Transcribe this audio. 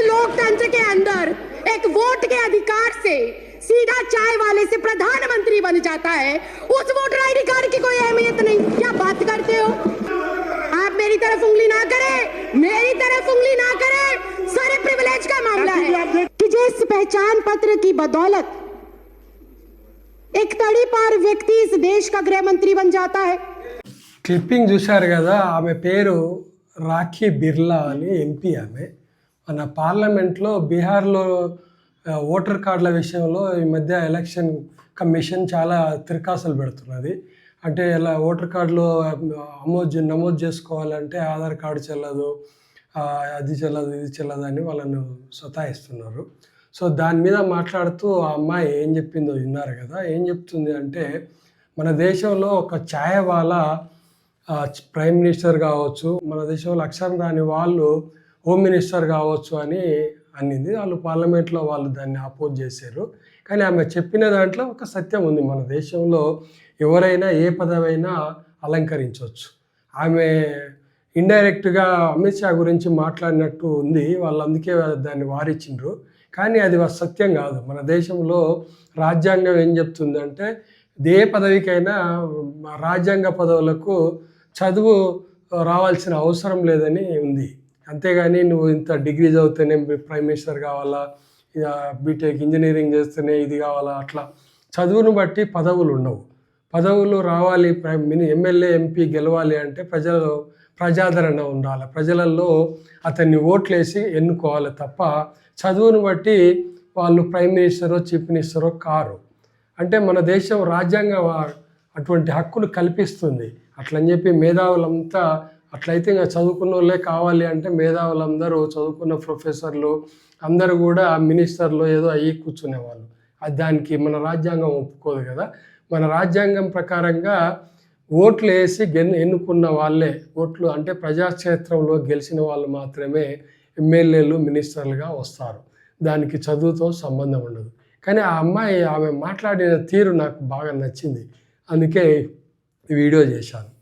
लोकतंत्र के अंदर एक वोट के अधिकार से सीधा चाय वाले से प्रधानमंत्री बन जाता है उस वोटर आईडी कार्ड की कोई अहमियत नहीं क्या बात करते हो आप मेरी तरफ उंगली ना करें मेरी तरफ उंगली ना करें सारे प्रिविलेज का मामला है कि जिस पहचान पत्र की बदौलत एक तड़ी पार व्यक्ति इस देश का गृह मंत्री बन जाता है క్లిప్పింగ్ చూశారు కదా ఆమె పేరు రాఖీ బిర్లా అని ఎంపీ ఆమె మన పార్లమెంట్లో బీహార్లో ఓటర్ కార్డుల విషయంలో ఈ మధ్య ఎలక్షన్ కమిషన్ చాలా తిరకాసులు పెడుతున్నది. అంటే ఇలా ఓటర్ కార్డులో అమోజ్ నమోదు చేసుకోవాలంటే ఆధార్ కార్డు చెల్లదు అది చెల్లదు ఇది చెల్లదు అని వాళ్ళను సతాయిస్తున్నారు. సో దాని మీద మాట్లాడుతూ ఆ అమ్మాయి ఏం చెప్పిందో విన్నారు కదా. ఏం చెప్తుంది అంటే మన దేశంలో ఒక ఛాయ వాళ్ళ ప్రైమ్ మినిస్టర్ కావచ్చు మన దేశంలో అక్షరం రాని వాళ్ళు హోమ్ మినిస్టర్ కావచ్చు అని అన్నింది. వాళ్ళు పార్లమెంట్లో వాళ్ళు దాన్ని అపోజ్ చేశారు. కానీ ఆమె చెప్పిన దాంట్లో ఒక సత్యం ఉంది. మన దేశంలో ఎవరైనా ఏ పదవైనా అలంకరించవచ్చు. ఆమె ఇండైరెక్ట్గా అమిత్ షా గురించి మాట్లాడినట్టు ఉంది. వాళ్ళు అందుకే దాన్ని వారించిండ్రు కానీ అది సత్యం కాదు. మన దేశంలో రాజ్యాంగం ఏం చెప్తుందంటే ఏ పదవికైనా రాజ్యాంగ పదవులకు చదువు రావాల్సిన అవసరం లేదని ఉంది. అంతేగాని నువ్వు ఇంత డిగ్రీ చదివితేనే ప్రైమ్ మినిస్టర్ కావాలా బీటెక్ ఇంజనీరింగ్ చేస్తేనే ఇది కావాలా అట్లా. చదువును బట్టి పదవులు ఉండవు. పదవులు రావాలి ప్రైమ్ మిని ఎమ్మెల్యే ఎంపీ గెలవాలి అంటే ప్రజలు ప్రజాదరణ ఉండాలి. ప్రజలలో అతన్ని ఓట్లేసి ఎన్నుకోవాలి తప్ప చదువును బట్టి వాళ్ళు ప్రైమ్ మినిస్టరో చీఫ్ మినిస్టరో కారు. అంటే మన దేశం రాజ్యాంగం అటువంటి హక్కులు కల్పిస్తుంది. అట్లని చెప్పి మేధావులంతా అట్లయితే ఇంకా చదువుకున్న వాళ్ళే కావాలి అంటే మేధావులందరూ చదువుకున్న ప్రొఫెసర్లు అందరూ కూడా మినిస్టర్లు ఏదో అయ్యి కూర్చునేవాళ్ళు. అది దానికి మన రాజ్యాంగం ఒప్పుకోదు కదా. మన రాజ్యాంగం ప్రకారంగా ఓట్లు వేసి గెన్ ఎన్నుకున్న వాళ్ళే ఓట్లు అంటే ప్రజాక్షేత్రంలో గెలిచిన వాళ్ళు మాత్రమే ఎమ్మెల్యేలు మినిస్టర్లుగా వస్తారు. దానికి చదువుతో సంబంధం ఉండదు. కానీ ఆ అమ్మాయి ఆమె మాట్లాడిన తీరు నాకు బాగా నచ్చింది. అందుకే వీడియో చేశాను.